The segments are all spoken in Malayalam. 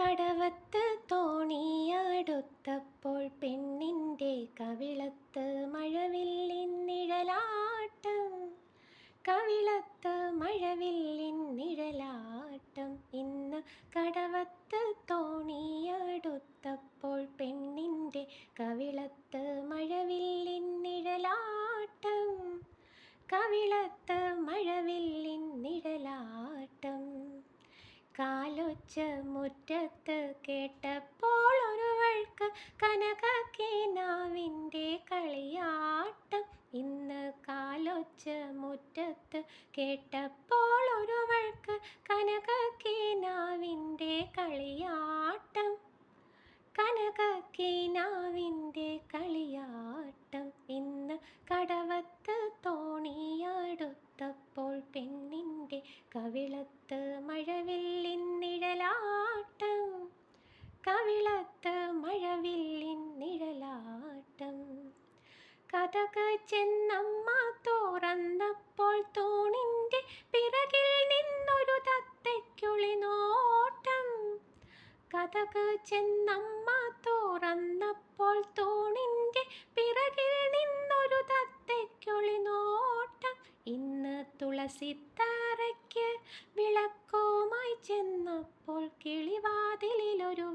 കടവത്ത് തോണിയടുത്തപ്പോൾ പെണ്ണിന്റെ കവിളത്ത് മഴവില്ലിൻ നിഴലാട്ടം. കവിളത്ത് മഴവില്ലിൻ നിഴലാട്ടം. ഇന്ന് കടവത്ത് തോണിയടുത്തപ്പോൾ പെണ്ണിന്റെ കവിളത്ത് മഴവില്ലിൻ നിഴലാട്ടം. കവിളത്ത് കാലൊച്ച മുറ്റത്ത് കേട്ടപ്പോൾ ഒരുവൾക്ക് കനകക്കിനാവിന്റെ കളിയാട്ടം ഇന്ന് കാലൊച്ച മുറ്റത്ത് കേട്ടപ്പോൾ ഒരുവൾക്ക് കനകക്കിനാവിന്റെ കളിയാട്ടം കനകക്കിനാവിന്റെ കളിയാട്ടം ഇന്ന് കടവത്ത് തോണിയടുത്തപ്പോൾ പെണ്ണിന്റെ കവിളത്ത് മഴവില്ലിൻ നിഴലാട്ടം. കവിളത്ത് മഴവില്ലിൻ നിഴലാട്ടം. കഥക ചെന്നമ്മ തുറന്നപ്പോൾ തൂണിന്റെ പിറകിൽ നിന്നൊരു തത്തയ്ക്കുളി നോട്ടം. കഥക ചെന്നമ്മ തുറന്നപ്പോൾ തൂണിന്റെ പിറകിൽ നിന്നൊരു തത്തയ്ക്കുളി നോട്ടം. ഇന്ന് വിളക്കുമായി ചെന്നപ്പോൾ കിളിവാതിലിലൊരുവന്റെ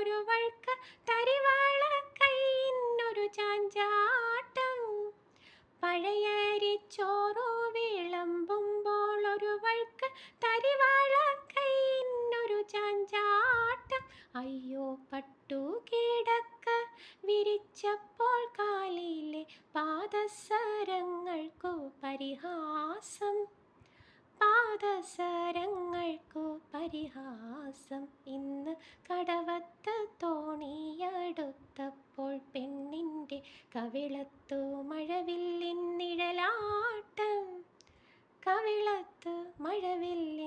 ഒരുവൾക്ക് തരിവാള കൈന്നൊരു ചാഞ്ചാട്ടം. പഴയരിച്ചോറു വിളമ്പുമ്പോൾ ഒരുവൾക്ക് തരിവാള കൈന്നൊരു ചാഞ്ചാട്ടം. അയ്യോ പട്ടു കിടക്ക വിരിച്ചപ്പോൾ കാലിലെ പാദസരങ്ങൾക്കു പരിഹാസം. പാദസരങ്ങൾക്കു പരിഹാസം. ഇന്ന് കടവത്ത് കവിളത്തു മഴവില്ലിൻ നിഴലാട്ടം. കവിളത്തു മഴവില്ലിൻ